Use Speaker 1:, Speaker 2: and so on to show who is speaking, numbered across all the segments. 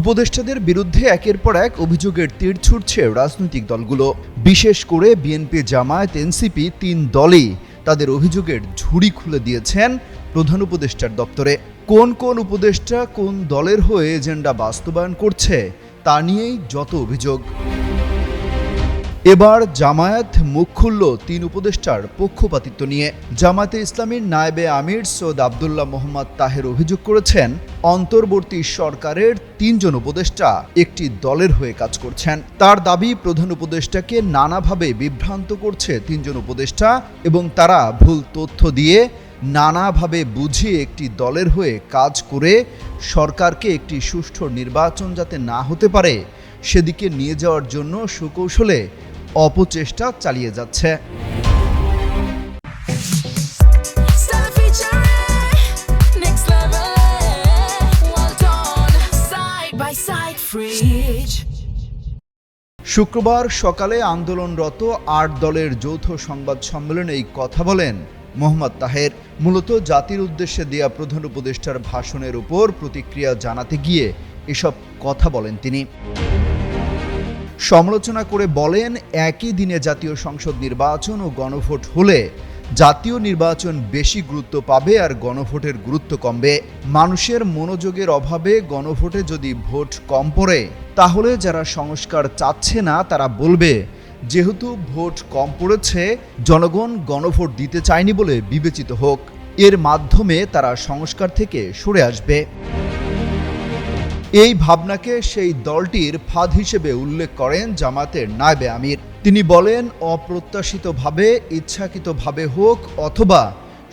Speaker 1: উপদেষ্টাদের বিরুদ্ধে একের পর এক অভিযোগের তীর ছুটছে রাজনৈতিক দলগুলো। বিশেষ করে বিএনপি জামায়াত, এনসিপি তিন দলই তাদের অভিযোগের ঝুড়ি খুলে দিয়েছেন প্রধান উপদেষ্টার দপ্তরে। কোন কোন উপদেষ্টা কোন দলের হয়ে এজেন্ডা বাস্তবায়ন করছে তা নিয়েই যত অভিযোগ। এবার জামায়াত মুখ খুলল তিন উপদেষ্টার পক্ষপাতিত্ব নিয়ে। জামায়াতে ইসলামীর নায়েবে আমির সৈয়দ আবদুল্লাহ মোহাম্মদ তাহের অভিযোগ করেছেন অন্তর্বর্তী সরকারের তিনজন উপদেষ্টা একটি দলের হয়ে কাজ করছেন। তার দাবি, প্রধান উপদেষ্টাকে নানাভাবে বিভ্রান্ত করছে তিনজন উপদেষ্টা এবং তারা ভুল তথ্য দিয়ে নানাভাবে বুঝিয়ে একটি দলের হয়ে কাজ করে সরকারকে একটি সুষ্ঠু নির্বাচন যাতে না হতে পারে, সেদিকে নিয়ে যাওয়ার জন্য সুকৌশলে অপচেষ্টা চালিয়ে যাচ্ছে। শুক্রবার সকালে আন্দোলনরত আট দলের যৌথ সংবাদ সম্মেলনে এই কথা বলেন মোহাম্মদ তাহের। মূলত জাতির উদ্দেশ্যে দেয়া প্রধান উপদেষ্টার ভাষণের উপর প্রতিক্রিয়া জানাতে গিয়ে এসব কথা বলেন তিনি। সমালোচনা করে বলেন, একই দিনে জাতীয় সংসদ নির্বাচন ও গণভোট হলে জাতীয় নির্বাচন বেশি গুরুত্ব পাবে আর গণভোটের গুরুত্ব কমবে। মানুষের মনোযোগের অভাবে গণভোটে যদি ভোট কম পড়ে, তাহলে যারা সংস্কার চাচ্ছে না, তারা বলবে, যেহেতু ভোট কম পড়েছে, জনগণ গণভোট দিতে চায়নি বলে বিবেচিত হোক। এর মাধ্যমে তারা সংস্কার থেকে সরে আসবে। এই ভাবনাকে সেই দলটির ফাঁদ হিসেবে উল্লেখ করেন জামাতের নায়বে আমির। তিনি বলেন, অপ্রত্যাশিতভাবে, ইচ্ছাকৃতভাবে হোক অথবা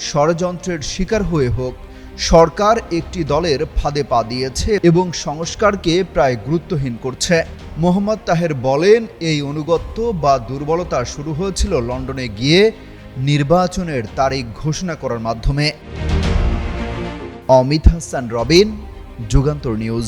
Speaker 1: ষড়যন্ত্রের শিকার হয়ে হোক, সরকার একটি দলের ফাঁদে পা দিয়েছে এবং সংস্কারকে প্রায় গুরুত্বহীন করছে। মোহাম্মদ তাহের বলেন, এই অনুগত্য বা দুর্বলতা শুরু হয়েছিল লন্ডনে গিয়ে নির্বাচনের তারিখ ঘোষণা করার মাধ্যমে। অমিত হাসান, রবিন, যুগান্তর নিউজ।